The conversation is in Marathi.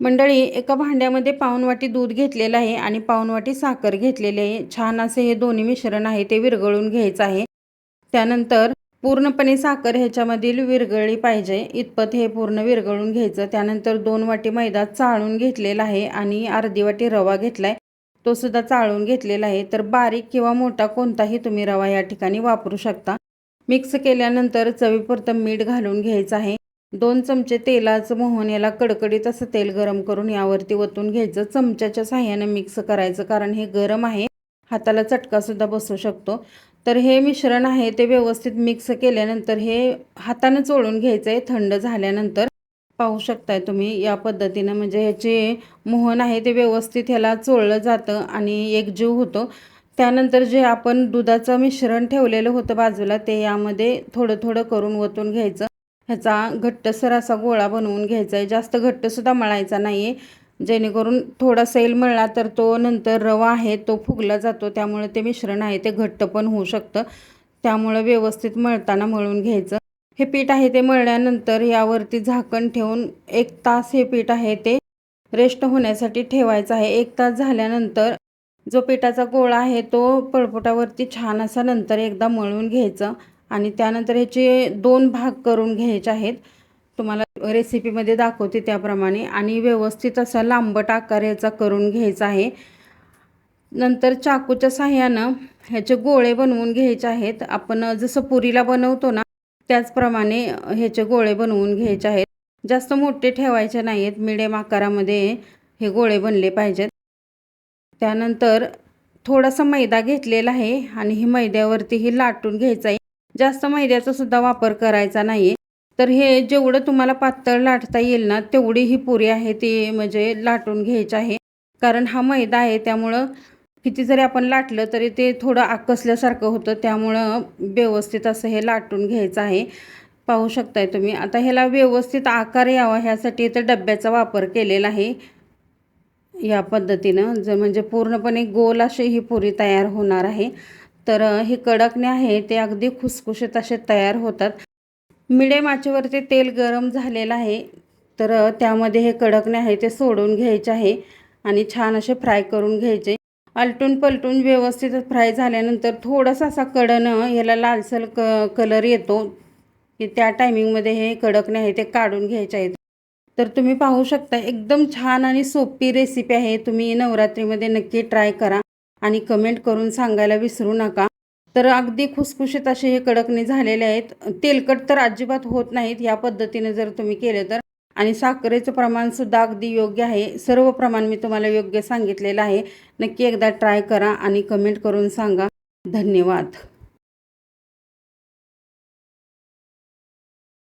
मंडळी एका भांड्यामध्ये पाऊण वाटी दूध घेतलेलं आहे आणि पाऊण वाटी साखर घेतलेली आहे. छान असे हे दोन्ही मिश्रण आहे ते विरघळून घ्यायचं आहे. त्यानंतर पूर्णपणे साखर ह्याच्यामधील विरघळली पाहिजे. इतपत हे पूर्ण विरघळून घ्यायचं. त्यानंतर दोन वाटी मैदा चाळून घेतलेला आहे आणि अर्धी वाटी रवा घेतला आहे तो सुद्धा चाळून घेतलेला आहे. तर बारीक किंवा मोठा कोणताही तुम्ही रवा या ठिकाणी वापरू शकता. मिक्स केल्यानंतर चवीपुरतं मीठ घालून घ्यायचं आहे. दोन चमचे तेलाचं मोहन याला कडकडीत असं तेल गरम करून यावरती ओतून घ्यायचं. चमच्याच्या साह्यानं मिक्स करायचं कारण हे गरम आहे. हाताला चटकासुद्धा बसू शकतो. तर हे मिश्रण आहे ते व्यवस्थित मिक्स केल्यानंतर हे हातानं चोळून घ्यायचं आहे थंड झाल्यानंतर पाहू शकताय तुम्ही या पद्धतीनं म्हणजे ह्याचे मोहन आहे ते व्यवस्थित ह्याला चोळलं जातं आणि एकजीव होतो. त्यानंतर जे आपण दुधाचं मिश्रण ठेवलेलं होतं बाजूला ते यामध्ये थोडं थोडं करून ओतून घ्यायचं. ह्याचा घट्टसर असा गोळा बनवून घ्यायचा आहे. जास्त घट्टसुद्धा मळायचा नाही आहे जेणेकरून थोडा सैल मळला तर तो नंतर रवा आहे तो फुगला जातो. त्यामुळे ते मिश्रण आहे ते घट्ट पण होऊ शकतं. त्यामुळं व्यवस्थित मळताना मळून घ्यायचं. हे पीठ आहे ते मळल्यानंतर यावरती झाकण ठेवून एक तास हे पीठ आहे ते रेस्ट होण्यासाठी ठेवायचं आहे. एक तास झाल्यानंतर जो पिठाचा गोळा आहे तो पळपुटावरती छान असा नंतर एकदा मळून घ्यायचं. आणि त्यानंतर ह्याचे दोन भाग करून घ्यायचे आहेत. तुम्हाला रेसिपीमध्ये दाखवते त्याप्रमाणे. आणि व्यवस्थित असा लांबट आकार याचा करून घ्यायचा आहे. नंतर चाकूच्या साह्यानं ह्याचे गोळे बनवून घ्यायचे आहेत. आपण जसं पुरीला बनवतो ना त्याचप्रमाणे ह्याचे गोळे बनवून घ्यायचे आहेत. जास्त मोठे ठेवायचे नाही आहेत मिडियम आकारामध्ये हे गोळे बनले पाहिजेत. त्यानंतर थोडासा मैदा घेतलेला आहे आणि हे मैद्यावरती ही लाटून घ्यायचं आहे. जास्त मैद्याचा सुद्धा वापर करायचा नाही आहे तर हे जेवढं तुम्हाला पातळ लाटता येईल ना तेवढी ही पुरी आहे ती म्हणजे लाटून घ्यायची आहे. कारण हा मैदा आहे त्यामुळं किती जरी आपण लाटलं तरी ते थोडं आकसल्यासारखं होतं त्यामुळं व्यवस्थित असं हे लाटून घ्यायचं आहे. पाहू शकताय तुम्ही. आता ह्याला व्यवस्थित आकार यावा ह्यासाठी इथं डब्याचा वापर केलेला आहे. या पद्धतीनं जर म्हणजे पूर्णपणे गोल अशी ही पुरी तयार होणार आहे. तर हे कडकणे आहे ते अगदी खुसखुशीत असे तयार होतात. मिडियम आचेवरती तेल गरम झालेलं आहे तर त्यामध्ये हे कडकणे आहे ते सोडून घ्यायचे आहे आणि छान असे फ्राय करून घ्यायचे. आलटून पलटून व्यवस्थित फ्राय झाल्यानंतर थोडासा असा कडनं ह्याला लालसर क कलर येतो की त्या टायमिंगमध्ये हे कडकणे आहे ते काढून घ्यायचे आहेत. तर तुम्ही पाहू शकता एकदम छान आणि सोपी रेसिपी आहे. तुम्ही नवरात्रीमध्ये नक्की ट्राय करा. आणि कमेंट करून सांगायला विसरू नका. तर अगदी खुसखुशीत असे हे कडकणे झालेले आहेत. तेलकट तर अजिबात होत नाहीत या पद्धतीने जर तुम्ही केले तर. आणि साखरेचं प्रमाणसुद्धा अगदी योग्य आहे. सर्व प्रमाण मी तुम्हाला योग्य सांगितलेलं आहे. नक्की एकदा ट्राय करा आणि कमेंट करून सांगा. धन्यवाद.